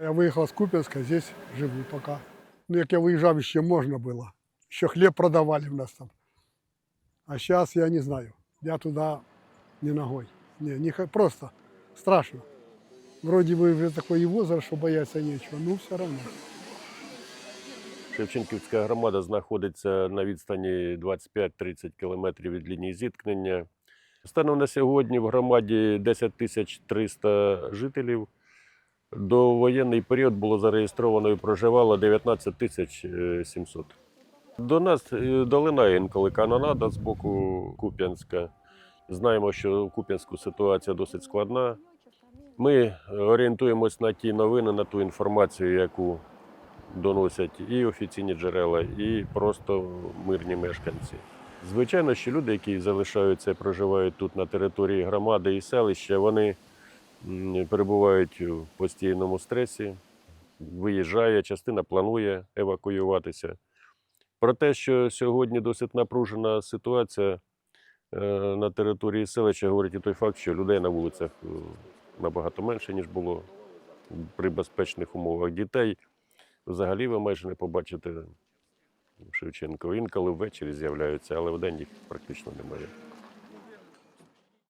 Я виїхав з Куп'янська, здесь живу поки. Ну, як я виїжджав, ще можна було. Ще хліб продавали в нас там. А зараз я не знаю. Я туди не ногой. Не, не, просто страшно. Вроде бы уже такой и возраст, что бояться нечего, но все равно. Шевченківська громада знаходиться на відстані 25-30 кілометрів від лінії зіткнення. Станом на сьогодні в громаді 10 тисяч 300 жителів. До воєнний період було зареєстровано і проживало 19 тисяч е, 700. До нас е, долинає інколи канонада з боку Куп'янська. Знаємо, що в Куп'янську ситуація досить складна. Ми орієнтуємось на ті новини, на ту інформацію, яку доносять і офіційні джерела, і просто мирні мешканці. Звичайно, що люди, які залишаються і проживають тут на території громади і селища, вони перебувають у постійному стресі, виїжджає, частина планує евакуюватися. Про те, що сьогодні досить напружена ситуація е, на території селища, говорить і той факт, що людей на вулицях е, набагато менше, ніж було при безпечних умовах дітей. Взагалі ви майже не побачите Шевченко. Інколи ввечері з'являються, але вдень їх практично немає.